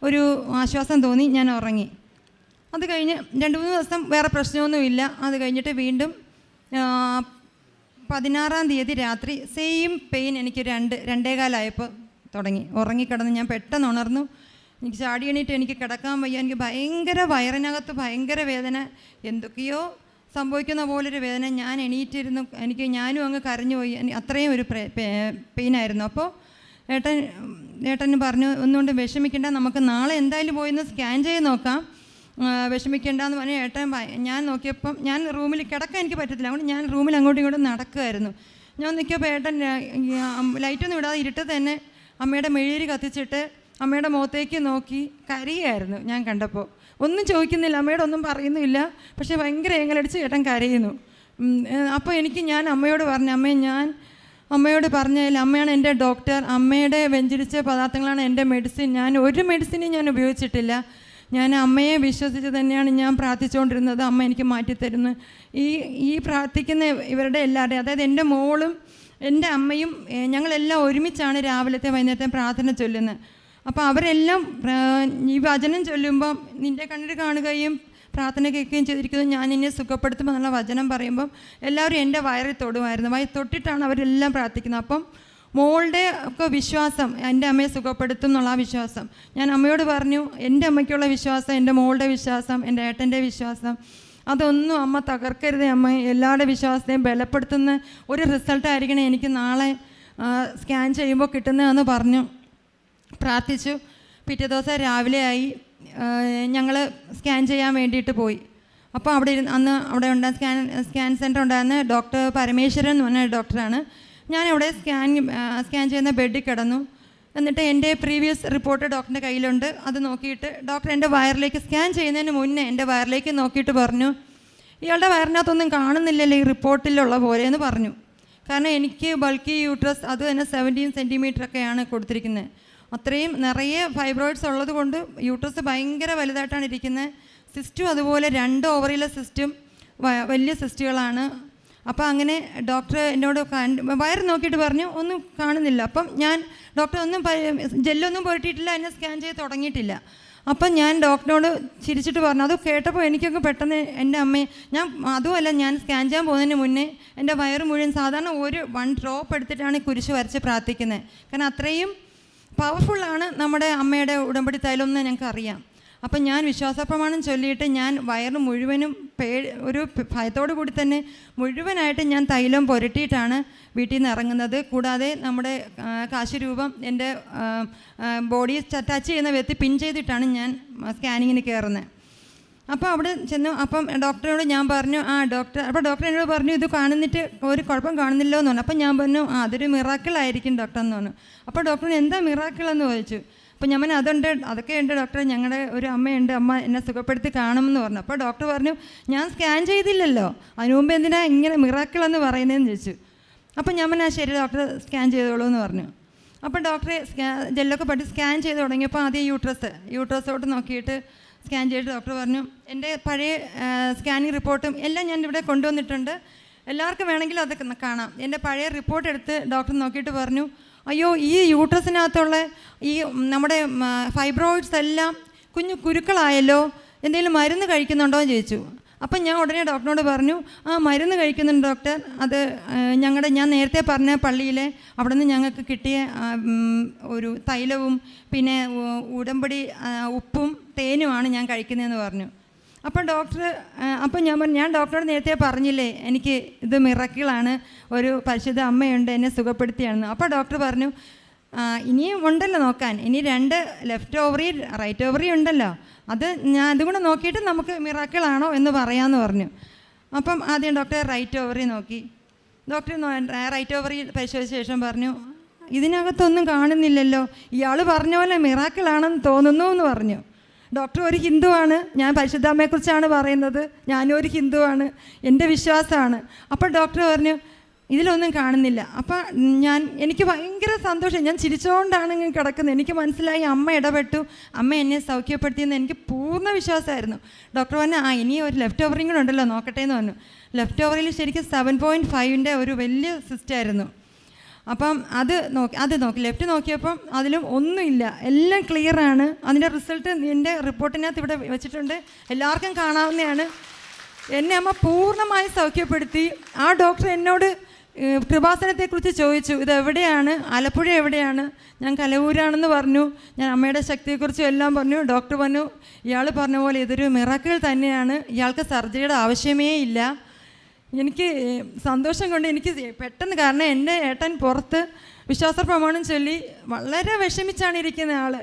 ഒരു ആശ്വാസം തോന്നി ഞാൻ ഉറങ്ങി. അത് കഴിഞ്ഞ് രണ്ട് മൂന്ന് ദിവസം വേറെ പ്രശ്നമൊന്നുമില്ല. അത് കഴിഞ്ഞിട്ട് വീണ്ടും പതിനാറാം തീയതി രാത്രി സെയിം പെയിൻ എനിക്ക് രണ്ട് രണ്ടേകാലായപ്പോൾ തുടങ്ങി. ഉറങ്ങിക്കിടന്ന് ഞാൻ പെട്ടെന്ന് ഉണർന്നു. എനിക്ക് ചാടി എണീറ്റ് എനിക്ക് കിടക്കാൻ വയ്യ. എനിക്ക് ഭയങ്കര വയറിനകത്ത് ഭയങ്കര വേദന. എന്തൊക്കെയോ സംഭവിക്കുന്ന പോലൊരു വേദന. ഞാൻ എണീറ്റിരുന്നു. എനിക്ക് ഞാനും അങ്ങ് കരഞ്ഞു പോയി. അത്രയും ഒരു പെയിനായിരുന്നു. അപ്പോൾ ഏട്ടൻ ഏട്ടന് പറഞ്ഞു ഒന്നുകൊണ്ട് വിഷമിക്കേണ്ട. നമുക്ക് നാളെ എന്തായാലും പോയി ഒന്ന് സ്കാൻ ചെയ്ത് നോക്കാം. വിഷമിക്കേണ്ടെന്ന് പറഞ്ഞ് ഏട്ടൻ ഞാൻ നോക്കിയപ്പം ഞാൻ റൂമിൽ കിടക്കാൻ എനിക്ക് പറ്റത്തില്ല. അതുകൊണ്ട് ഞാൻ റൂമിൽ അങ്ങോട്ടും ഇങ്ങോട്ടും നടക്കുമായിരുന്നു ഞാൻ നിൽക്കിയപ്പോൾ ഏട്ടൻ ലൈറ്റൊന്നും ഇടാതെ ഇരുട്ട് തന്നെ അമ്മയുടെ മെഴുകി കത്തിച്ചിട്ട് അമ്മയുടെ മുഖത്തേക്ക് നോക്കി കരയായിരുന്നു ഞാൻ കണ്ടപ്പോൾ ഒന്നും ചോദിക്കുന്നില്ല അമ്മയോട് ഒന്നും പറയുന്നില്ല പക്ഷേ ഭയങ്കര ഏങ്ങലടിച്ച് ചേട്ടൻ കരയുന്നു. അപ്പോൾ എനിക്ക് ഞാൻ അമ്മയോട് പറഞ്ഞു അമ്മയെ ഞാൻ അമ്മയോട് പറഞ്ഞതിൽ അമ്മയാണ് എന്റെ ഡോക്ടർ അമ്മയുടെ വെഞ്ചരിച്ച പദാർത്ഥങ്ങളാണ് എന്റെ മെഡിസിൻ ഞാൻ ഒരു മെഡിസിനും ഞാൻ ഉപയോഗിച്ചിട്ടില്ല. ഞാൻ അമ്മയെ വിശ്വസിച്ച് തന്നെയാണ് ഞാൻ പ്രാർത്ഥിച്ചുകൊണ്ടിരുന്നത് അമ്മ എനിക്ക് മാറ്റിത്തരുന്നു. ഈ ഈ പ്രാർത്ഥിക്കുന്ന ഇവരുടെ എല്ലാവരുടെയും അതായത് എന്റെ മോളും എന്റെ അമ്മയും ഞങ്ങളെല്ലാം ഒരുമിച്ചാണ് രാവിലത്തെ വൈകുന്നേരത്തെ പ്രാർത്ഥന ചൊല്ലുന്നത്. അപ്പോൾ അവരെല്ലാം ഈ വചനം ചൊല്ലുമ്പം നിന്റെ കണ്ണിൽ കാണുകയും പ്രാർത്ഥന കേൾക്കുകയും ചെയ്തിരിക്കുന്നത് ഞാൻ നിന്നെ സുഖപ്പെടുത്തും എന്നുള്ള വചനം പറയുമ്പം എല്ലാവരും എന്റെ വയറിൽ തൊടുമായിരുന്നു. വയർ തൊട്ടിട്ടാണ് അവരെല്ലാം പ്രാർത്ഥിക്കുന്നത്. അപ്പം മോളുടെ ഒക്കെ വിശ്വാസം എന്റെ അമ്മയെ സുഖപ്പെടുത്തും എന്നുള്ള ആ വിശ്വാസം. ഞാൻ അമ്മയോട് പറഞ്ഞു എന്റെ അമ്മയ്ക്കുള്ള വിശ്വാസം എന്റെ മോളുടെ വിശ്വാസം എന്റെ ഏട്ടന്റെ വിശ്വാസം അതൊന്നും അമ്മ തകർക്കരുത് അമ്മ. എല്ലാവരുടെ വിശ്വാസത്തെയും ബലപ്പെടുത്തുന്ന ഒരു റിസൾട്ടായിരിക്കണം എനിക്ക് നാളെ സ്കാൻ ചെയ്യുമ്പോൾ കിട്ടുന്നതെന്ന് പറഞ്ഞു. പ്രാർത്ഥിച്ചു. പിറ്റേ ദിവസം ആയി. ഞങ്ങൾ സ്കാൻ ചെയ്യാൻ വേണ്ടിയിട്ട് പോയി. അപ്പോൾ അവിടെ ഇരുന്ന് അന്ന് അവിടെ ഉണ്ടായ സ്കാൻ സ്കാൻ സെന്റർ ഉണ്ടായിരുന്ന ഡോക്ടർ പരമേശ്വരൻ എന്ന് പറഞ്ഞ ഡോക്ടറാണ് ഞാൻ അവിടെ സ്കാൻ സ്കാൻ ചെയ്യുന്ന ബെഡിൽ കിടന്നു. എന്നിട്ട് എന്റെ പ്രീവിയസ് റിപ്പോർട്ട് ഡോക്ടറിന്റെ കയ്യിലുണ്ട്. അത് നോക്കിയിട്ട് ഡോക്ടർ എന്റെ വയറിലേക്ക് സ്കാൻ ചെയ്യുന്നതിന് മുന്നേ എന്റെ വയറിലേക്ക് നോക്കിയിട്ട് പറഞ്ഞു ഇയാളുടെ വയറിനകത്തൊന്നും കാണുന്നില്ലല്ലോ ഈ റിപ്പോർട്ടിലുള്ള പോലെ എന്ന് പറഞ്ഞു. കാരണം എനിക്ക് ബൾക്കി യൂട്രസ് അത് തന്നെ സെവന്റീൻ സെന്റിമീറ്റർ ഒക്കെയാണ് കൊടുത്തിരിക്കുന്നത്. അത്രയും നിറയെ ഫൈബ്രോയിഡ്സ് ഉള്ളത് കൊണ്ട് യൂട്രസ് ഭയങ്കര വലുതായിട്ടാണ് ഇരിക്കുന്നത്. സിസ്റ്റും അതുപോലെ രണ്ട് ഓവറിലെ സിസ്റ്റും വലിയ സിസ്റ്റുകളാണ് അപ്പോൾ അങ്ങനെ ഡോക്ടർ എന്നോട് വയറ് നോക്കിയിട്ട് പറഞ്ഞു ഒന്നും കാണുന്നില്ല. അപ്പം ഞാൻ ഡോക്ടർ ഒന്നും ജെല്ലൊന്നും പുരട്ടിയിട്ടില്ല എന്നെ സ്കാൻ ചെയ്ത് തുടങ്ങിയിട്ടില്ല. അപ്പം ഞാൻ ഡോക്ടറിനോട് ചിരിച്ചിട്ട് പറഞ്ഞു അത് കേട്ടപ്പോൾ എനിക്കൊക്കെ പെട്ടെന്ന് എന്റെ അമ്മയെ ഞാൻ അതുമല്ല ഞാൻ സ്കാൻ ചെയ്യാൻ പോകുന്നതിന് മുന്നേ എന്റെ വയറ് മുഴുവൻ സാധാരണ ഒരു വൺ ഡ്രോപ്പ് എടുത്തിട്ടാണ് കുരിശ് വരച്ച് പ്രാർത്ഥിക്കുന്നത് കാരണം അത്രയും പവർഫുള്ളാണ് നമ്മുടെ അമ്മയുടെ ഉടമ്പടി തൈലം എന്ന് ഞങ്ങൾക്ക് അറിയാം അപ്പം ഞാൻ വിശ്വാസപ്രമാണം ചൊല്ലിയിട്ട് ഞാൻ വയറ് മുഴുവനും പേ ഒരു ഭയത്തോടു കൂടി തന്നെ മുഴുവനായിട്ട് ഞാൻ തൈലം പുരട്ടിയിട്ടാണ് വീട്ടിൽ നിന്ന് ഇറങ്ങുന്നത്. കൂടാതെ നമ്മുടെ കാശുരൂപം എന്റെ ബോഡി ടച്ച് ചെയ്യുന്ന വ്യക്തി പിൻ ചെയ്തിട്ടാണ് ഞാൻ സ്കാനിങ്ങിന് കയറുന്നത്. അപ്പോൾ അവിടെ ചെന്നു അപ്പം ഡോക്ടറോട് ഞാൻ പറഞ്ഞു ആ ഡോക്ടർ അപ്പോൾ ഡോക്ടർ എന്നോട് പറഞ്ഞു ഇത് കാണുന്നിട്ട് ഒരു കുഴപ്പം കാണുന്നില്ലോ എന്ന് പറഞ്ഞു. അപ്പം ഞാൻ പറഞ്ഞു ആ അതൊരു മിറാക്കിളായിരിക്കും ഡോക്ടർ എന്ന് പറഞ്ഞു. അപ്പോൾ ഡോക്ടറിന് എന്താ മിറാക്കിൾ എന്ന് ചോദിച്ചു. അപ്പോൾ ഞാൻ അതുണ്ട് അതൊക്കെ ഉണ്ട് ഡോക്ടർ ഞങ്ങളുടെ ഒരു അമ്മയുണ്ട് അമ്മ എന്നെ സുഖപ്പെടുത്തി കാണുമെന്ന് പറഞ്ഞു. അപ്പോൾ ഡോക്ടർ പറഞ്ഞു ഞാൻ സ്കാൻ ചെയ്തില്ലല്ലോ അതിനു മുമ്പ് എന്തിനാ ഇങ്ങനെ മിറാക്കിൾ എന്ന് പറയുന്നതെന്ന് ചോദിച്ചു. അപ്പോൾ ഞാൻ ആ ശരി ഡോക്ടർ സ്കാൻ ചെയ്തോളൂ എന്ന് പറഞ്ഞു. അപ്പോൾ ഡോക്ടറെ സ്കാ ജെല്ലൊക്കെ പറ്റി സ്കാൻ ചെയ്ത് തുടങ്ങിയപ്പോൾ ആദ്യം യൂട്രസ് യൂട്രസോട്ട് നോക്കിയിട്ട് സ്കാൻ ചെയ്തിട്ട് ഡോക്ടർ പറഞ്ഞു എന്റെ പഴയ സ്കാനിങ് റിപ്പോർട്ടും എല്ലാം ഞാൻ ഇവിടെ കൊണ്ടുവന്നിട്ടുണ്ട് എല്ലാവർക്കും വേണമെങ്കിൽ അതൊക്കെ കാണാം. എന്റെ പഴയ റിപ്പോർട്ട് എടുത്ത് ഡോക്ടർ നോക്കിയിട്ട് പറഞ്ഞു അയ്യോ ഈ യൂട്രസിനകത്തുള്ള ഈ നമ്മുടെ ഫൈബ്രോയിഡ്സ് എല്ലാം കുഞ്ഞു കുരുക്കളായല്ലോ എന്തെങ്കിലും മരുന്ന് കഴിക്കുന്നുണ്ടോ എന്ന് ചോദിച്ചു. അപ്പം ഞാൻ ഉടനെ ഡോക്ടറിനോട് പറഞ്ഞു ആ മരുന്ന് കഴിക്കുന്നുണ്ട് ഡോക്ടർ. അത് ഞങ്ങളുടെ ഞാൻ നേരത്തെ പറഞ്ഞ പള്ളിയിലെ അവിടെ നിന്ന് ഞങ്ങൾക്ക് കിട്ടിയ ഒരു തൈലവും പിന്നെ ഉടമ്പടി ഉപ്പും തേനുമാണ് ഞാൻ കഴിക്കുന്നതെന്ന് പറഞ്ഞു. അപ്പം ഡോക്ടർ അപ്പം ഞാൻ പറഞ്ഞു ഞാൻ ഡോക്ടറോട് നേരത്തെ പറഞ്ഞില്ലേ എനിക്ക് ഇത് മിറക്കിളാണ് ഒരു പരിശുദ്ധ അമ്മയുണ്ട് എന്നെ സുഖപ്പെടുത്തിയാണെന്ന്. അപ്പോൾ ഡോക്ടർ പറഞ്ഞു ഇനിയും ഉണ്ടല്ലോ നോക്കാൻ ഇനി രണ്ട് ലെഫ്റ്റ് ഓവറി റൈറ്റ് ഓവറി ഉണ്ടല്ലോ. അത് ഞാൻ അതുകൂടെ നോക്കിയിട്ട് നമുക്ക് മിറാക്കിളാണോ എന്ന് പറയാമെന്ന് പറഞ്ഞു. അപ്പം ആദ്യം ഡോക്ടർ റൈറ്റ് ഓവറി നോക്കി. ഡോക്ടർ റൈറ്റ് ഓവറി പരിശോധിച്ച ശേഷം പറഞ്ഞു ഇതിനകത്തൊന്നും കാണുന്നില്ലല്ലോ. ഇയാൾ പറഞ്ഞ പോലെ മിറാക്കിളാണെന്ന് തോന്നുന്നു എന്ന് പറഞ്ഞു. ഡോക്ടർ ഒരു ഹിന്ദുവാണ്. ഞാൻ പരിശുദ്ധാമ്മയെക്കുറിച്ചാണ് പറയുന്നത്. ഞാനും ഒരു ഹിന്ദുവാണ്. എന്റെ വിശ്വാസമാണ്. അപ്പോൾ ഡോക്ടർ പറഞ്ഞു ഇതിലൊന്നും കാണുന്നില്ല. അപ്പം ഞാൻ എനിക്ക് ഭയങ്കര സന്തോഷം. ഞാൻ ചിരിച്ചുകൊണ്ടാണ് ഇങ്ങനെ കിടക്കുന്നത്. എനിക്ക് മനസ്സിലായി അമ്മ ഇടപെട്ടു. അമ്മ എന്നെ സൗഖ്യപ്പെടുത്തിയെന്ന് എനിക്ക് പൂർണ വിശ്വാസമായിരുന്നു. ഡോക്ടർ പറഞ്ഞു ആ ഇനി ഒരു ലെഫ്റ്റ് ഓവറിങ് നോക്കട്ടെ എന്ന് പറഞ്ഞു. ലെഫ്റ്റ് ഓവറിൽ ശരിക്കും സെവൻ പോയിന്റ് ഫൈവിന്റെ ഒരു വലിയ സിസ്റ്റായിരുന്നു അപ്പം അത് നോക്കി അത് നോക്കി ലെഫ്റ്റ് നോക്കിയപ്പം അതിലും ഒന്നുമില്ല. എല്ലാം ക്ലിയറാണ് അതിന്റെ റിസൾട്ട് എന്റെ റിപ്പോർട്ടിനകത്ത് ഇവിടെ വെച്ചിട്ടുണ്ട്. എല്ലാവർക്കും കാണാവുന്നതാണ്. എന്നെ അമ്മ പൂർണമായി സൗഖ്യപ്പെടുത്തി. ആ ഡോക്ടർ എന്നോട് കൃപാസനത്തെക്കുറിച്ച് ചോദിച്ചു. ഇത് എവിടെയാണ്? ആലപ്പുഴ എവിടെയാണ്? ഞാൻ കലവൂരാണെന്ന് പറഞ്ഞു. ഞാൻ അമ്മയുടെ ശക്തിയെക്കുറിച്ചും എല്ലാം പറഞ്ഞു. ഡോക്ടർ പറഞ്ഞു ഇയാൾ പറഞ്ഞ പോലെ ഇതൊരു മിറാക്കിൾ തന്നെയാണ്. ഇയാൾക്ക് സർജറിയുടെ ആവശ്യമേ ഇല്ല. എനിക്ക് സന്തോഷം കൊണ്ട് എനിക്ക് പെട്ടെന്ന് കാരണം എന്റെ ഏട്ടൻ പുറത്ത് വിശ്വാസ പ്രമാണം ചൊല്ലി വളരെ വിഷമിച്ചാണ് ഇരിക്കുന്ന ആൾ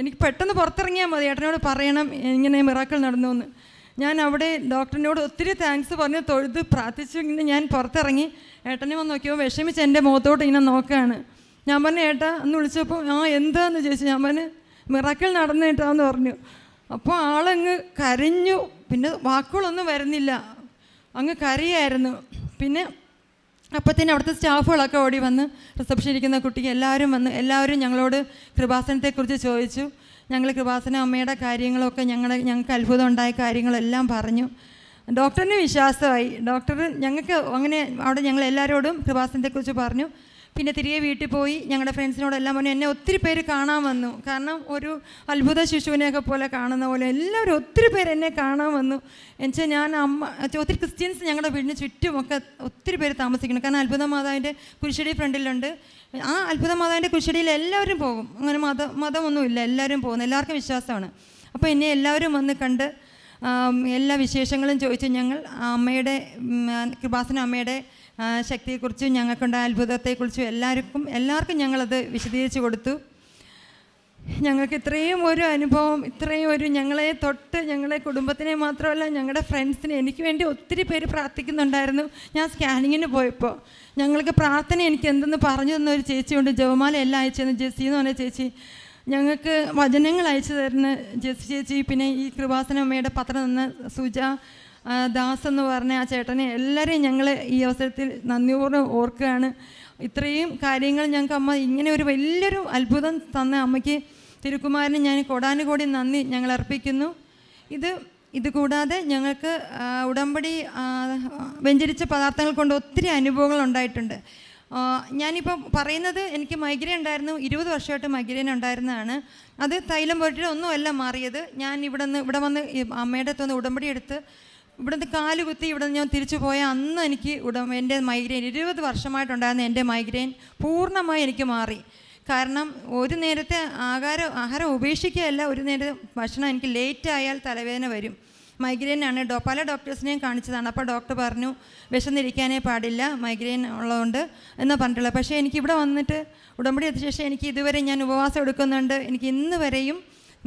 എനിക്ക് പെട്ടെന്ന് പുറത്തിറങ്ങിയാൽ മതി ഏട്ടനോട് പറയണം ഇങ്ങനെ മിറാക്കൾ നടന്നു എന്ന് ഞാൻ അവിടെ ഡോക്ടറിനോട് ഒത്തിരി താങ്ക്സ് പറഞ്ഞ് തൊഴുത് പ്രാർത്ഥിച്ചു ഇങ്ങനെ ഞാൻ പുറത്തിറങ്ങി. ഏട്ടനെ വന്ന് നോക്കിയപ്പോൾ വിഷമിച്ച് എന്റെ മുഖത്തോട്ട് ഇങ്ങനെ നോക്കുകയാണ് ഞാൻ പറഞ്ഞു ഏട്ടാ എന്ന് വിളിച്ചപ്പോൾ ആ എന്താന്ന് ചോദിച്ചു? ഞാൻ പറഞ്ഞു മിറാക്കൾ നടന്നേട്ടാന്ന് പറഞ്ഞു. അപ്പോൾ ആളങ്ങ് കരഞ്ഞു പിന്നെ വാക്കുകളൊന്നും വരുന്നില്ല. അങ്ങ് കരയായിരുന്നു. പിന്നെ അപ്പത്തേനും അവിടുത്തെ സ്റ്റാഫുകളൊക്കെ ഓടി വന്ന് റിസപ്ഷൻ ഇരിക്കുന്ന കുട്ടിക്ക് എല്ലാവരും വന്ന് എല്ലാവരും ഞങ്ങളോട് കൃപാസനത്തെക്കുറിച്ച് ചോദിച്ചു. ഞങ്ങൾ കൃപാസന അമ്മയുടെ കാര്യങ്ങളൊക്കെ ഞങ്ങളുടെ ഞങ്ങൾക്ക് അത്ഭുതം ഉണ്ടായ കാര്യങ്ങളെല്ലാം പറഞ്ഞു. ഡോക്ടറിന് വിശ്വാസമായി. ഡോക്ടർ ഞങ്ങൾക്ക് അങ്ങനെ അവിടെ ഞങ്ങൾ എല്ലാവരോടും കൃപാസനത്തെക്കുറിച്ച് പറഞ്ഞു. പിന്നെ തിരികെ വീട്ടിൽ പോയി ഞങ്ങളുടെ ഫ്രണ്ട്സിനോടെല്ലാം പറഞ്ഞു എന്നെ ഒത്തിരി പേര് കാണാൻ വന്നു. കാരണം ഒരു അത്ഭുത ശിശുവിനെയൊക്കെ പോലെ കാണുന്ന പോലെ എല്ലാവരും ഒത്തിരി പേര് എന്നെ കാണാൻ വന്നു. എന്നുവെച്ചാൽ ഞാൻ അമ്മ ഒത്തിരി ക്രിസ്ത്യൻസ് ഞങ്ങളുടെ വീടിന് ചുറ്റുമൊക്കെ ഒത്തിരി പേര് താമസിക്കുന്നു. കാരണം അത്ഭുത മാതാവിന്റെ കുരിശടി ഫ്രണ്ടിലുണ്ട്. ആ അത്ഭുത മാതാവിന്റെ കുരിശടിയിൽ എല്ലാവരും പോകും. അങ്ങനെ മത മതമൊന്നുമില്ല എല്ലാവരും പോകുന്നു. എല്ലാവർക്കും വിശ്വാസമാണ്. അപ്പോൾ എന്നെ എല്ലാവരും വന്ന് കണ്ട് എല്ലാ വിശേഷങ്ങളും ചോദിച്ച് ഞങ്ങൾ അമ്മയുടെ കൃപാസന അമ്മയുടെ ശക്തിയെക്കുറിച്ചും ഞങ്ങൾക്കുണ്ടായ അത്ഭുതത്തെക്കുറിച്ചും എല്ലാവർക്കും എല്ലാവർക്കും ഞങ്ങളത് വിശദീകരിച്ച് കൊടുത്തു. ഞങ്ങൾക്ക് ഇത്രയും ഒരു അനുഭവം ഇത്രയും ഒരു ഞങ്ങളെ തൊട്ട് ഞങ്ങളെ കുടുംബത്തിനെ മാത്രമല്ല ഞങ്ങളുടെ ഫ്രണ്ട്സിനെ എനിക്ക് വേണ്ടി ഒത്തിരി പേര് പ്രാർത്ഥിക്കുന്നുണ്ടായിരുന്നു. ഞാൻ സ്കാനിങ്ങിന് പോയപ്പോൾ. ഞങ്ങൾക്ക് പ്രാർത്ഥന എനിക്ക് എന്തെന്ന് പറഞ്ഞു തന്ന ഒരു ചേച്ചിയുണ്ട് ജവമാല എല്ലാം അയച്ചു തന്നു ജെസ്സി എന്ന് പറഞ്ഞ ചേച്ചി. ഞങ്ങൾക്ക് വചനങ്ങൾ അയച്ചു തരുന്ന ജെസ്സി ചേച്ചി പിന്നെ ഈ കൃപാസന അമ്മയുടെ പത്രം തന്ന സുജ ദാസ് എന്ന് പറഞ്ഞ ആ ചേട്ടനെ എല്ലാവരെയും ഞങ്ങൾ ഈ അവസരത്തിൽ നന്ദിപൂർവം ഓർക്കുകയാണ്. ഇത്രയും കാര്യങ്ങൾ ഞങ്ങൾക്ക് അമ്മ ഇങ്ങനെ ഒരു വലിയൊരു അത്ഭുതം തന്ന അമ്മയ്ക്ക് തിരുക്കുമാരന് ഞാൻ കോടാനുകോടി നന്ദി ഞങ്ങൾ അർപ്പിക്കുന്നു. ഇത് ഇത് കൂടാതെ ഞങ്ങൾക്ക് ഉടമ്പടി വെഞ്ചരിച്ച പദാർത്ഥങ്ങൾ കൊണ്ട് ഒത്തിരി അനുഭവങ്ങൾ ഉണ്ടായിട്ടുണ്ട്. ഞാനിപ്പോൾ പറയുന്നത് എനിക്ക് മൈഗ്രെയിൻ ഉണ്ടായിരുന്നു ഇരുപത് വർഷമായിട്ട് മൈഗ്രെയിൻ ഉണ്ടായിരുന്നതാണ്. അത് തൈലം പോയിട്ട് ഒന്നുമല്ല മാറിയത്. ഞാൻ ഇവിടെ നിന്ന് ഇവിടെ വന്ന് അമ്മയുടെ അടുത്ത് വന്ന് ഉടമ്പടി എടുത്ത് ഇവിടുന്ന് കാൽ കുത്തി ഇവിടെ ഞാൻ തിരിച്ചു പോയ അന്ന് എനിക്ക് ഉടമ എന്റെ മൈഗ്രെയിൻ ഇരുപത് വർഷമായിട്ടുണ്ടായിരുന്ന എന്റെ മൈഗ്രെയിൻ പൂർണമായി എനിക്ക് മാറി. കാരണം ഒരു നേരത്തെ ആഹാരം ആഹാരം ഉപേക്ഷിക്കുകയല്ല ഒരു നേരം ഭക്ഷണം എനിക്ക് ലേറ്റ് ആയാൽ തലവേദന വരും. മൈഗ്രെയിനാണ് ഡോ പല ഡോക്ടേഴ്സിനെയും കാണിച്ചതാണ്. അപ്പോൾ ഡോക്ടർ പറഞ്ഞു വിശന്നിരിക്കാനേ പാടില്ല മൈഗ്രെയിൻ ഉള്ളതുകൊണ്ട് എന്ന് പറഞ്ഞിട്ടുള്ളത്. പക്ഷേ എനിക്ക് ഇവിടെ വന്നിട്ട് ഉടമ്പടി എത്തിയ ശേഷം എനിക്ക് ഇതുവരെ ഞാൻ ഉപവാസം എടുക്കുന്നുണ്ട്. എനിക്ക് ഇന്ന് വരെയും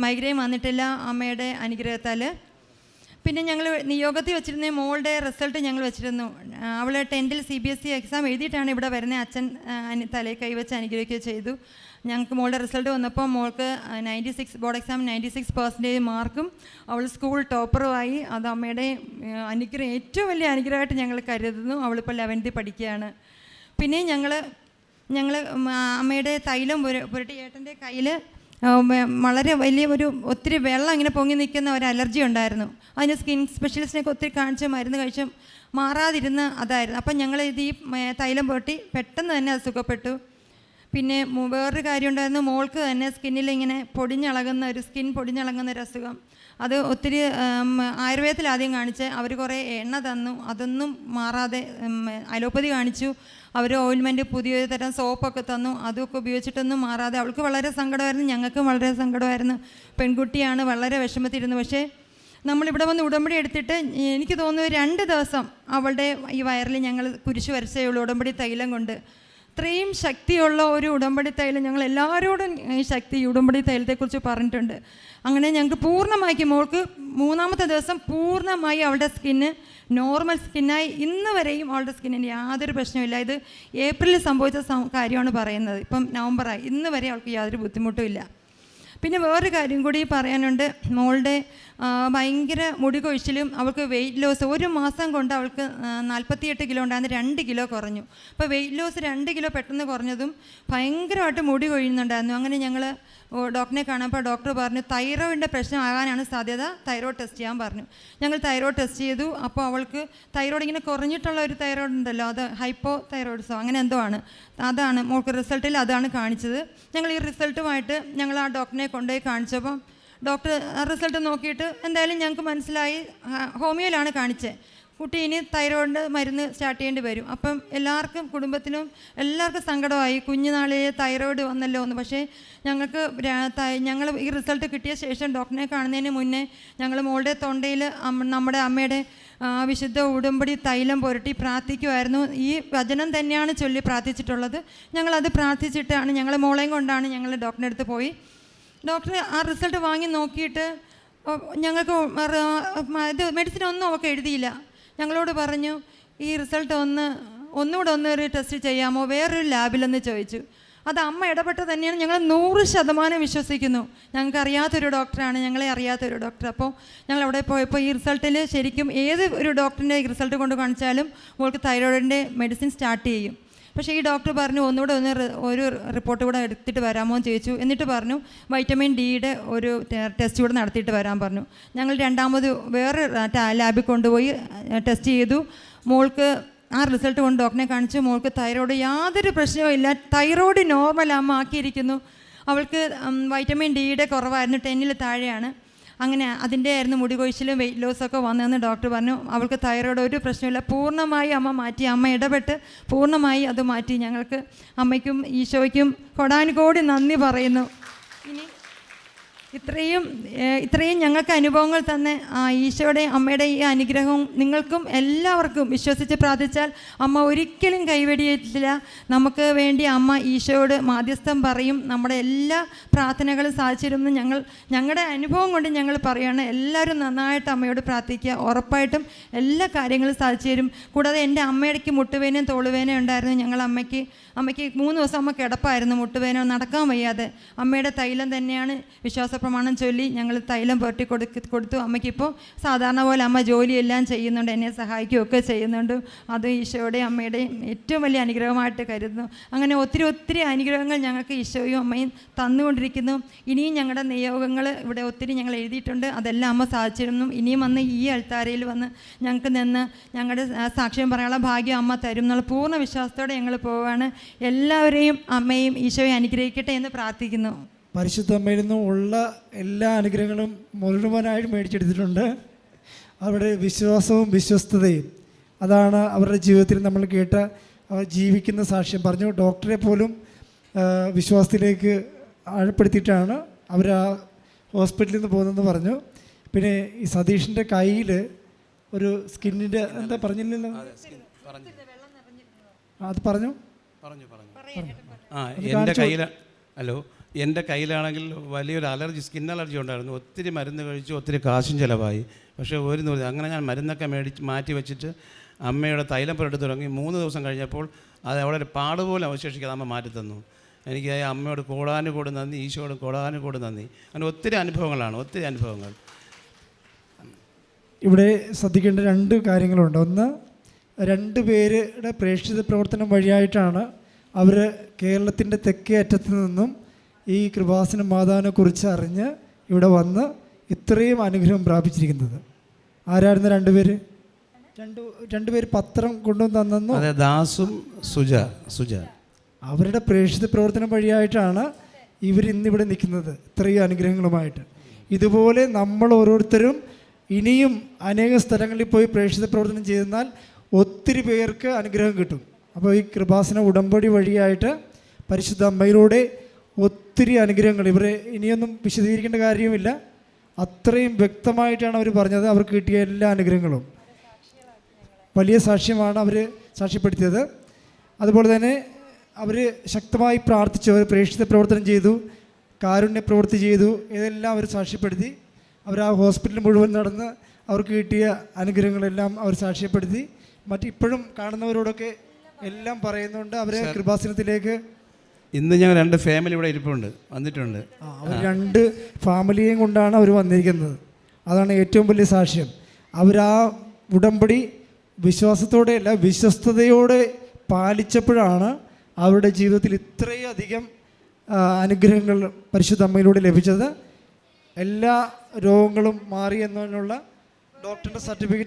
മൈഗ്രെയിൻ വന്നിട്ടില്ല. അമ്മയുടെ അനുഗ്രഹത്താൽ പിന്നെ ഞങ്ങൾ നിയോഗത്തിൽ വെച്ചിരുന്ന മോളുടെ റിസൾട്ട് ഞങ്ങൾ വെച്ചിരുന്നു. അവൾ ടെൻത്തിൽ C B S E exam എഴുതിയിട്ടാണ് ഇവിടെ വരുന്നത് അച്ഛൻ തലയിൽ കൈവച്ച് അനുഗ്രഹിക്കുകയോ ചെയ്തു. ഞങ്ങൾക്ക് മോളുടെ റിസൾട്ട് വന്നപ്പോൾ മോൾക്ക് ninety six board exam ninety six percentage മാർക്കും അവൾ സ്കൂൾ ടോപ്പറുമായി അത് അമ്മയുടെ അനുഗ്രഹം ഏറ്റവും വലിയ അനുഗ്രഹമായിട്ട് ഞങ്ങൾ കരുതുന്നു. അവളിപ്പോൾ ലെവൻത്തിൽ പഠിക്കുകയാണ്. പിന്നെ ഞങ്ങൾ ഞങ്ങൾ അമ്മയുടെ തൈലം പുരട്ടി ഏട്ടന്റെ കയ്യിൽ വളരെ വലിയ ഒരു ഒത്തിരി വെള്ളം ഇങ്ങനെ പൊങ്ങി നിൽക്കുന്ന ഒരു അലർജി ഉണ്ടായിരുന്നു. അതിന് സ്കിൻ സ്പെഷ്യലിസ്റ്റിനൊക്കെ ഒത്തിരി കാണിച്ച് മരുന്ന് കഴിച്ച് മാറാതിരുന്ന അതായിരുന്നു. അപ്പം ഞങ്ങൾ ഇത് ഈ തൈലം പൊട്ടി പെട്ടെന്ന് തന്നെ അത് സുഖപ്പെട്ടു. പിന്നെ വേറൊരു കാര്യം ഉണ്ടായിരുന്നു. മോൾക്ക് തന്നെ സ്കിന്നിൽ ഇങ്ങനെ പൊടിഞ്ഞളകുന്ന ഒരു സ്കിൻ പൊടിഞ്ഞളകുന്ന ഒരു അസുഖം. അത് ഒത്തിരി ആയുർവേദത്തിൽ ആദ്യം കാണിച്ച് അവർ കുറേ എണ്ണ തന്നു. അതൊന്നും മാറാതെ അലോപ്പതി കാണിച്ചു. അവർ ഓയിൽമെന്റ് പുതിയ തരം സോപ്പൊക്കെ തന്നു. അതൊക്കെ ഉപയോഗിച്ചിട്ടൊന്നും മാറാതെ അവൾക്ക് വളരെ സങ്കടമായിരുന്നു. ഞങ്ങൾക്കും വളരെ സങ്കടമായിരുന്നു. പെൺകുട്ടിയാണ് വളരെ വിഷമത്തിരുന്നു പക്ഷേ നമ്മളിവിടെ വന്ന് ഉടമ്പടി എടുത്തിട്ട് എനിക്ക് തോന്നുന്നു രണ്ട് ദിവസം അവളുടെ ഈ വയറിൽ ഞങ്ങൾ കുരിശ് വരച്ചേ ഉള്ളൂ. ഉടമ്പടി തൈലം കൊണ്ട്. ഇത്രയും ശക്തിയുള്ള ഒരു ഉടമ്പടി തൈലം ഞങ്ങൾ എല്ലാവരോടും ഈ ശക്തി ഉടമ്പടി തൈലത്തെക്കുറിച്ച് പറഞ്ഞിട്ടുണ്ട്. അങ്ങനെ ഞങ്ങൾക്ക് പൂർണമാക്കി മോൾക്ക് മൂന്നാമത്തെ ദിവസം പൂർണമായി അവളുടെ സ്കിന്ന് നോർമൽ സ്കിന്നായി ഇന്ന് വരെയും അവളുടെ സ്കിന്നിന് യാതൊരു പ്രശ്നമില്ല ഇത് ഏപ്രിലിൽ സംഭവിച്ച കാര്യമാണ് പറയുന്നത്. ഇപ്പം നവംബറായി. ഇന്ന് വരെ അവൾക്ക് യാതൊരു ബുദ്ധിമുട്ടും ഇല്ല. പിന്നെ വേറൊരു കാര്യം കൂടി പറയാനുണ്ട്. മോളുടെ ഭയങ്കര മുടി കൊഴിച്ചിലും അവൾക്ക് വെയിറ്റ് ലോസ് ഒരു മാസം കൊണ്ട് അവൾക്ക് നാൽപ്പത്തിയെട്ട് കിലോ ഉണ്ടായിരുന്ന. രണ്ട് കിലോ കുറഞ്ഞു. അപ്പോൾ വെയിറ്റ് ലോസ് രണ്ട് കിലോ പെട്ടെന്ന് കുറഞ്ഞതും ഭയങ്കരമായിട്ട് മുടി കൊഴിയുന്നുണ്ടായിരുന്നു. അങ്ങനെ ഞങ്ങൾ ഡോക്ടറിനെ കാണുമ്പോൾ ഡോക്ടർ പറഞ്ഞു തൈറോയിഡിന്റെ പ്രശ്നമാകാനാണ് സാധ്യത. തൈറോയ്ഡ് ടെസ്റ്റ് ചെയ്യാൻ പറഞ്ഞു. ഞങ്ങൾ തൈറോയ്ഡ് ടെസ്റ്റ് ചെയ്തു. അപ്പോൾ അവൾക്ക് തൈറോയ്ഡ് ഇങ്ങനെ കുറഞ്ഞിട്ടുള്ള ഒരു തൈറോയ്ഡ് ഉണ്ടല്ലോ അത് ഹൈപ്പോ തൈറോയിഡ്സോ അങ്ങനെ എന്തോ ആണ്. അതാണ് മോൾക്ക് റിസൾട്ടിൽ അതാണ് കാണിച്ചത്. ഞങ്ങൾ ഈ റിസൾട്ടുമായിട്ട് ഞങ്ങൾ ആ ഡോക്ടറിനെ കൊണ്ടുപോയി കാണിച്ചപ്പം ഡോക്ടർ റിസൾട്ട് നോക്കിയിട്ട് എന്തായാലും ഞങ്ങൾക്ക് മനസ്സിലായി ഹോമിയോയിലാണ് കാണിച്ചത്. കുട്ടി ഇനി തൈറോയിഡ് മരുന്ന് സ്റ്റാർട്ട് ചെയ്യേണ്ടി വരും. അപ്പം എല്ലാവർക്കും കുടുംബത്തിനും എല്ലാവർക്കും സങ്കടമായി. കുഞ്ഞുനാളിൽ തൈറോയിഡ് വന്നല്ലോ എന്ന്. പക്ഷേ ഞങ്ങൾക്ക് ഞങ്ങൾ ഈ റിസൾട്ട് കിട്ടിയ ശേഷം ഡോക്ടറിനെ കാണുന്നതിന് മുന്നേ ഞങ്ങൾ മോളുടെ തൊണ്ടയിൽ നമ്മുടെ അമ്മയുടെ വിശുദ്ധ ഉടമ്പടി തൈലം പുരട്ടി പ്രാർത്ഥിക്കുമായിരുന്നു ഈ വചനം തന്നെയാണ് ചൊല്ലി പ്രാർത്ഥിച്ചിട്ടുള്ളത്. ഞങ്ങളത് പ്രാർത്ഥിച്ചിട്ടാണ് ഞങ്ങൾ മോളെയും കൊണ്ടാണ് ഞങ്ങൾ ഡോക്ടറിന്റെ അടുത്ത് പോയി. ഡോക്ടർ ആ റിസൾട്ട് വാങ്ങി നോക്കിയിട്ട് ഞങ്ങൾക്ക് ഇത് മെഡിസിൻ ഒന്നും അവൾക്ക് എഴുതിയില്ല. ഞങ്ങളോട് പറഞ്ഞു ഈ റിസൾട്ട് ഒന്ന് ഒന്നുകൂടെ ഒന്ന് ഒരു ടെസ്റ്റ് ചെയ്യാമോ? വേറൊരു ലാബിലെന്ന് ചോദിച്ചു. അത് അമ്മ ഇടപെട്ട് തന്നെയാണ്. ഞങ്ങൾ നൂറ് ശതമാനം വിശ്വസിക്കുന്നു. ഞങ്ങൾക്ക് അറിയാത്തൊരു ഡോക്ടറാണ്. ഞങ്ങളെ അറിയാത്തൊരു ഡോക്ടർ. അപ്പോൾ ഞങ്ങൾ അവിടെ പോയപ്പോൾ ഈ റിസൾട്ടിൽ ശരിക്കും ഏത് ഒരു ഡോക്ടറിന്റെ റിസൾട്ട് കൊണ്ട് കാണിച്ചാലും അവൾക്ക് തൈറോയിഡിന്റെ മെഡിസിൻ സ്റ്റാർട്ട് ചെയ്യും. പക്ഷേ ഈ ഡോക്ടർ പറഞ്ഞു ഒന്നുകൂടെ ഒന്ന് ഒരു റിപ്പോർട്ട് കൂടെ എടുത്തിട്ട് വരാമോ? എന്ന് ചോദിച്ചു. എന്നിട്ട് പറഞ്ഞു വൈറ്റമിൻ ഡിയുടെ ഒരു ടെസ്റ്റ് കൂടെ നടത്തിയിട്ട് വരാൻ പറഞ്ഞു. ഞങ്ങൾ രണ്ടാമത് വേറെ ലാബിൽ കൊണ്ടുപോയി ടെസ്റ്റ് ചെയ്തു. മോൾക്ക് ആ റിസൾട്ട് കൊണ്ട് ഡോക്ടറെ കാണിച്ചു. മോൾക്ക് തൈറോയ്ഡ് യാതൊരു പ്രശ്നവും ഇല്ല. തൈറോയ്ഡ് നോർമൽ അമ്മ ആക്കിയിരിക്കുന്നു. അവൾക്ക് വൈറ്റമിൻ ഡിയുടെ കുറവായിരുന്നു. ടെന്നിൽ താഴെയാണ്. അങ്ങനെ അതിന്റെ ആയിരുന്നു മുടി കൊഴിച്ചിലും വെയിറ്റ് ലോസൊക്കെ വന്നതെന്ന് ഡോക്ടർ പറഞ്ഞു. അവൾക്ക് തൈറോയ്ഡ് ഒരു പ്രശ്നമില്ല. പൂർണമായി അമ്മ മാറ്റി അമ്മ ഇടപെട്ട് പൂർണമായി അത് മാറ്റി ഞങ്ങൾക്ക് അമ്മയ്ക്കും ഈശോയ്ക്കും കൊടാനുകോടി നന്ദി പറയുന്നു. ഇനി ഇത്രയും ഇത്രയും ഞങ്ങൾക്ക് അനുഭവങ്ങൾ തന്നെ ആ ഈശോയുടെ അമ്മയുടെ ഈ അനുഗ്രഹവും നിങ്ങൾക്കും എല്ലാവർക്കും വിശ്വസിച്ച് പ്രാർത്ഥിച്ചാൽ അമ്മ ഒരിക്കലും കൈവെടിയിട്ടില്ല നമുക്ക് വേണ്ടി അമ്മ ഈശോയോട് മാധ്യസ്ഥം പറയും. നമ്മുടെ എല്ലാ പ്രാർത്ഥനകളും സാധിച്ചിരുന്നു. ഞങ്ങൾ ഞങ്ങളുടെ അനുഭവം കൊണ്ട് ഞങ്ങൾ പറയുകയാണ് എല്ലാവരും നന്നായിട്ട് അമ്മയോട് പ്രാർത്ഥിക്കുക. ഉറപ്പായിട്ടും എല്ലാ കാര്യങ്ങളും സാധിച്ചു തരും. കൂടാതെ എന്റെ അമ്മയുടെ മുട്ടുവേനയും തോളുവേനയും ഉണ്ടായിരുന്നു ഞങ്ങൾ അമ്മയ്ക്ക്. അമ്മയ്ക്ക് മൂന്ന് ദിവസം അമ്മ കിടപ്പായിരുന്നു മുട്ടുവേന നടക്കാൻ വയ്യാതെ. അമ്മയുടെ തൈലം തന്നെയാണ് വിശ്വാസ പ്രമാണം ചൊല്ലി ഞങ്ങൾ തൈലം പുരട്ടി കൊടുക്ക കൊടുത്തു. അമ്മയ്ക്കിപ്പോൾ സാധാരണ പോലെ അമ്മ ജോലിയെല്ലാം ചെയ്യുന്നുണ്ട് എന്നെ സഹായിക്കുകയൊക്കെ ചെയ്യുന്നുണ്ട്. അത് ഈശോയുടെയും അമ്മയുടെയും ഏറ്റവും വലിയ അനുഗ്രഹമായിട്ട് കരുതുന്നു. അങ്ങനെ ഒത്തിരി ഒത്തിരി അനുഗ്രഹങ്ങൾ ഞങ്ങൾക്ക് ഈശോയും അമ്മയും തന്നുകൊണ്ടിരിക്കുന്നു. ഇനിയും ഞങ്ങളുടെ നിയോഗങ്ങൾ ഇവിടെ ഒത്തിരി ഞങ്ങൾ എഴുതിയിട്ടുണ്ട്. അതെല്ലാം അമ്മ സാധിച്ചിരുന്നു. ഇനിയും വന്ന് ഈ അൾത്താരയിൽ വന്ന് ഞങ്ങൾക്ക് നിന്ന് ഞങ്ങളുടെ സാക്ഷ്യം പറയാനുള്ള ഭാഗ്യം അമ്മ തരും എന്നുള്ള പൂർണ വിശ്വാസത്തോടെ ഞങ്ങൾ പോവുകയാണ്. എല്ലാവരെയും അമ്മയും ഈശോയെ അനുഗ്രഹിക്കട്ടെ എന്ന് പ്രാർത്ഥിക്കുന്നു. പരിശുദ്ധ അമ്മയിൽ നിന്നും ഉള്ള എല്ലാ അനുഗ്രഹങ്ങളും മുഴുവനായിട്ട് മേടിച്ചെടുത്തിട്ടുണ്ട്. അവരുടെ വിശ്വാസവും വിശ്വസ്തതയും. അതാണ് അവരുടെ ജീവിതത്തിൽ നമ്മൾ കേട്ട ജീവിക്കുന്ന സാക്ഷ്യം. പറഞ്ഞു ഡോക്ടറെ പോലും വിശ്വാസത്തിലേക്ക് ആഴപ്പെടുത്തിയിട്ടാണ് അവർ ആ ഹോസ്പിറ്റലിൽ നിന്ന് പോകുന്നതെന്ന് പറഞ്ഞു. പിന്നെ ഈ സതീഷിന്റെ കയ്യിൽ ഒരു സ്കിന്നിന്റെ എന്താ പറഞ്ഞില്ലല്ലോ? അത് പറഞ്ഞു? പറഞ്ഞു പറഞ്ഞു. ആ എന്റെ കയ്യിൽ ഹലോ എന്റെ കയ്യിലാണെങ്കിൽ വലിയൊരു അലർജി സ്കിൻ അലർജി ഉണ്ടായിരുന്നു. ഒത്തിരി മരുന്ന് കഴിച്ചു ഒത്തിരി കാശും ചിലവായി. പക്ഷേ ഒരു നൂറ് അങ്ങനെ ഞാൻ മരുന്നൊക്കെ മേടിച്ച് മാറ്റി വെച്ചിട്ട് അമ്മയുടെ തൈലം പുരട്ടി തുടങ്ങി. മൂന്ന് ദിവസം കഴിഞ്ഞപ്പോൾ അത് അവിടെ ഒരു പാട് പോലും അവശേഷിക്കാതെ അമ്മ മാറ്റി തന്നു. എനിക്ക് ആ അമ്മയോട് കൂടെ നന്ദി ഈശോയോട് കൂടെ നന്ദി. അങ്ങനെ ഒത്തിരി അനുഭവങ്ങളാണ് ഒത്തിരി അനുഭവങ്ങൾ. ഇവിടെ ശ്രദ്ധിക്കേണ്ട രണ്ട് കാര്യങ്ങളുണ്ട്. ഒന്ന് രണ്ട് പേരുടെ പ്രേക്ഷിത പ്രവർത്തനം വഴിയായിട്ടാണ് അവർ കേരളത്തിന്റെ തെക്കേ അറ്റത്ത് നിന്നും ഈ കൃപാസന മാതാവിനെ കുറിച്ച് അറിഞ്ഞ് ഇവിടെ വന്ന് ഇത്രയും അനുഗ്രഹം പ്രാപിച്ചിരിക്കുന്നത്. ആരായിരുന്നു രണ്ടുപേര് രണ്ടു രണ്ടുപേര് പത്രം കൊണ്ടുവന്ന് തന്നെന്നു? അതെ ദാസും സുജ സുജ. അവരുടെ പ്രേക്ഷിത പ്രവർത്തനം വഴിയായിട്ടാണ് ഇവർ ഇന്നിവിടെ നിൽക്കുന്നത് ഇത്രയും അനുഗ്രഹങ്ങളുമായിട്ട്. ഇതുപോലെ നമ്മൾ ഓരോരുത്തരും ഇനിയും അനേക സ്ഥലങ്ങളിൽ പോയി പ്രേക്ഷിത പ്രവർത്തനം ചെയ്തെന്നാൽ ഒത്തിരി പേർക്ക് അനുഗ്രഹം കിട്ടും. അപ്പോൾ ഈ കൃപാസന ഉടമ്പടി വഴിയായിട്ട് പരിശുദ്ധ അമ്മയിലൂടെ ഒത്തിരി അനുഗ്രഹങ്ങൾ. ഇവരെ ഇനിയൊന്നും വിശദീകരിക്കേണ്ട കാര്യവുമില്ല. അത്രയും വ്യക്തമായിട്ടാണ് അവർ പറഞ്ഞത്. അവർക്ക് കിട്ടിയ എല്ലാ അനുഗ്രഹങ്ങളും. വലിയ സാക്ഷ്യമാണ് അവർ സാക്ഷ്യപ്പെടുത്തിയത്. അതുപോലെ തന്നെ അവർ ശക്തമായി പ്രാർത്ഥിച്ചു. അവർ പ്രേക്ഷിത പ്രവർത്തനം ചെയ്തു. കാരുണ്യ പ്രവൃത്തി ചെയ്തു. ഇതെല്ലാം അവർ സാക്ഷ്യപ്പെടുത്തി. അവർ ആ ഹോസ്പിറ്റൽ മുഴുവൻ നടന്ന് അവർക്ക് കിട്ടിയ അനുഗ്രഹങ്ങളെല്ലാം അവർ സാക്ഷ്യപ്പെടുത്തി. മറ്റിപ്പോഴും കാണുന്നവരോടൊക്കെ എല്ലാം പറയുന്നുണ്ട്. അവരെ കൃപാസനത്തിലേക്ക് ഇന്ന് ഞങ്ങൾ രണ്ട് ഫാമിലി ഇവിടെ ഇരിപ്പുണ്ട് വന്നിട്ടുണ്ട്. അവർ രണ്ട് ഫാമിലിയെയും കൊണ്ടാണ് അവർ വന്നിരിക്കുന്നത്. അതാണ് ഏറ്റവും വലിയ സാക്ഷ്യം. അവരാ ഉടമ്പടി വിശ്വാസത്തോടെയല്ല വിശ്വസ്തയോടെ പാലിച്ചപ്പോഴാണ് അവരുടെ ജീവിതത്തിൽ ഇത്രയധികം അനുഗ്രഹങ്ങൾ പരിശുദ്ധ അമ്മയിലൂടെ ലഭിച്ചത്. എല്ലാ രോഗങ്ങളും മാറി എന്നതിനുള്ള ഡോക്ടറിന്റെ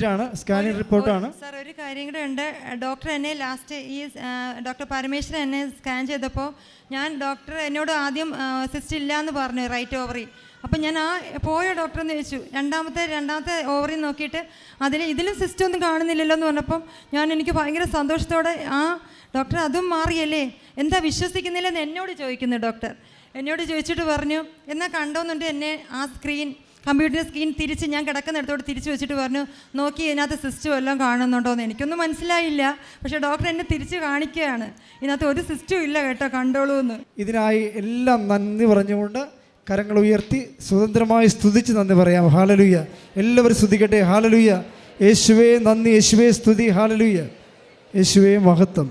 ആണ് സ്കാനിങ് റിപ്പോർട്ടാണ് സാർ ഒരു കാര്യം കൂടെ ഉണ്ട്. ഡോക്ടർ എന്നെ ലാസ്റ്റ് ഈ ഡോക്ടർ പരമേശ്വരൻ എന്നെ സ്കാൻ ചെയ്തപ്പോൾ ഞാൻ ഡോക്ടർ എന്നോട് ആദ്യം സിസ്റ്റ് ഇല്ല എന്ന് പറഞ്ഞു റൈറ്റ് ഓവറി അപ്പം ഞാൻ ആ പോയ ഡോക്ടറെന്ന് ചോദിച്ചു രണ്ടാമത്തെ രണ്ടാമത്തെ ഓവറിൽ നോക്കിയിട്ട് അതിൽ ഇതിലും സിസ്റ്റം ഒന്നും കാണുന്നില്ലല്ലോ എന്ന് പറഞ്ഞപ്പം ഞാൻ എനിക്ക് ഭയങ്കര സന്തോഷത്തോടെ ആ ഡോക്ടർ അതും മാറിയല്ലേ? എന്താ വിശ്വസിക്കുന്നില്ലെന്ന് എന്നോട് ചോദിക്കുന്നു ഡോക്ടർ. എന്നോട് ചോദിച്ചിട്ട് പറഞ്ഞു എന്നാൽ കണ്ടോന്നുണ്ട് എന്നെ ആ സ്ക്രീൻ കമ്പ്യൂട്ടർ സ്ക്രീൻ തിരിച്ച് ഞാൻ കിടക്കുന്നിടത്തോട് തിരിച്ച് വെച്ചിട്ട് പറഞ്ഞു നോക്കി ഇതിനകത്ത് സിസ്റ്റം എല്ലാം കാണുന്നുണ്ടോ? എന്ന് എനിക്കൊന്നും മനസ്സിലായില്ല. പക്ഷേ ഡോക്ടർ എന്നെ തിരിച്ച് കാണിക്കുകയാണ്. ഇതിനകത്ത് ഒരു സിസ്റ്റവും ഇല്ല കേട്ടോ കണ്ടോളൂ എന്ന്. ഇതിനായി എല്ലാം നന്ദി പറഞ്ഞുകൊണ്ട് കരങ്ങൾ ഉയർത്തി സ്വതന്ത്രമായി സ്തുതിച്ച് നന്ദി പറയാം. ഹാലലുയ്യ എല്ലാവരും സ്തുതിക്കട്ടെ. ഹാലലുയ്യ യേശുവേ നന്ദി. യേശുവേ സ്തുതി. ഹാലലുയ്യ യേശുവേ മഹത്വം.